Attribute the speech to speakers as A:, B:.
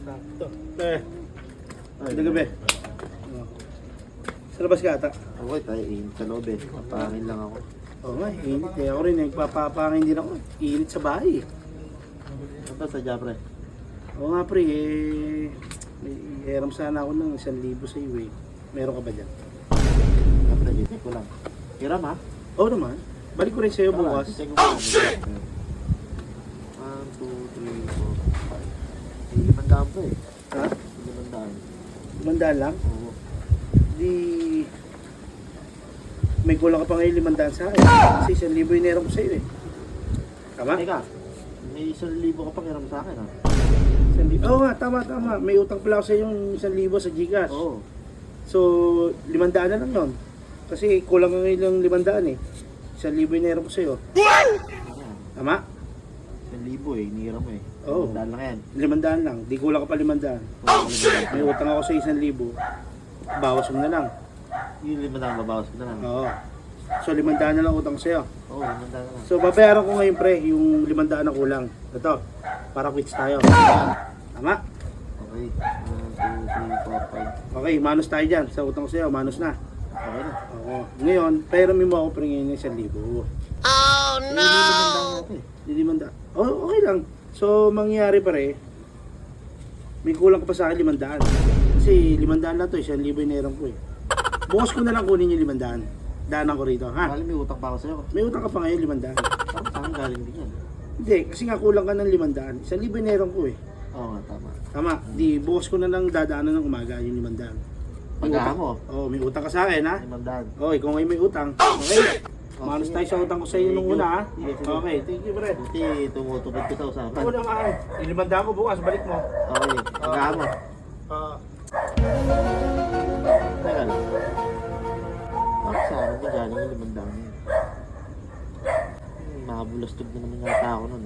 A: Sakto. Eh. Ay, gabi. Sa labas ka ata.
B: Okay, eh, tayo init sa loob eh. Papangin lang ako.
A: Oo nga, init eh. Ako rin, eh. nagpapapangin din ako. Init sa bahay eh.
B: Ito sa Japre.
A: Oo nga pre, eh. Eram sana ako ng isang libo sa iyo eh. Meron ka ba dyan?
B: Japre, bibig ko lang. Hiram ha?
A: Oo naman. Balik ko rin sa sa'yo bukas.
B: 1, 2, 3, 4. Yung limang daan po eh.
A: Ha?
B: Yung
A: limang daan. Limang lang?
B: Oo.
A: Di... May kulang ka pa ngayon limang sa akin. Kasi isang libo yung nerong ko sa'yo eh. Tama?
B: Teka, may isang libo ka pang hiram sa akin ha?
A: Isang libo? Oo nga, tama, tama. May utang pala ako sa'yo yung isang libo sa Gcash.
B: Oo.
A: So, limang daan na lang yun. Kasi kulang ka ngayon ng limang daan eh. Isang libo yung nerong ko sa'yo. Tama?
B: Libo eh, inihiram mo eh.
A: Oo.
B: Limandaan lang yan.
A: Limandaan lang. Di kulang ka pa limandaan.
B: Limandaan.
A: May utang ako sa isang libo. Bawas mo na lang.
B: Yung limandaan, babawas ko na lang.
A: Oo. So, limandaan na lang utang sa'yo.
B: Oo, limandaan na lang.
A: So, babayaran ko ngayon pre, yung limandaan na kulang. Ito, para quits tayo. Tama?
B: Okay.
A: Okay, manos tayo dyan. Sa utang ko sa'yo, manos na.
B: Okay na.
A: Oo. Ngayon, pairamin mo ako pre ngayon ng isang libo.
B: Oh, no! Eh, limandaan natin eh.
A: Hindi limandaan. Oh, okay lang. So, mangyari pare, may kulang ka pa sa akin 500. Kasi 500 lang to, 1,000 na erang ko eh. Bukas ko na lang kunin yung 500. Daanan ko rito, ha?
B: Bali, may utak pa ako sa'yo.
A: May utang ka pa ngayon, 500.
B: Parang saan galing din yan.
A: Hindi, kasi nga kulang ka ng 500. 1,000 na erang ko eh.
B: Oo nga, tama.
A: Tama, di bukas ko na lang dadaanan ng umaga yung
B: 500.
A: Pagkaha
B: mo.
A: Oh, may utang ka sa akin, ha?
B: Limandaan.
A: Oo, oh, ikaw ngayon may utang. Oh, okay. Manos tayo sa utang ko sa inyo nung una, ha? Okay, thank you, pre.
B: Buti, tumutupad ko sa usapan.
A: Oo naman. Eh. Ilimandaan ko bukas, balik mo.
B: Okay, pagkaha mo.
A: Ah.
B: Teka lang. Bakit sa akin ko galing yung limandaan yun? Makabulas tog na naman yung tao nun.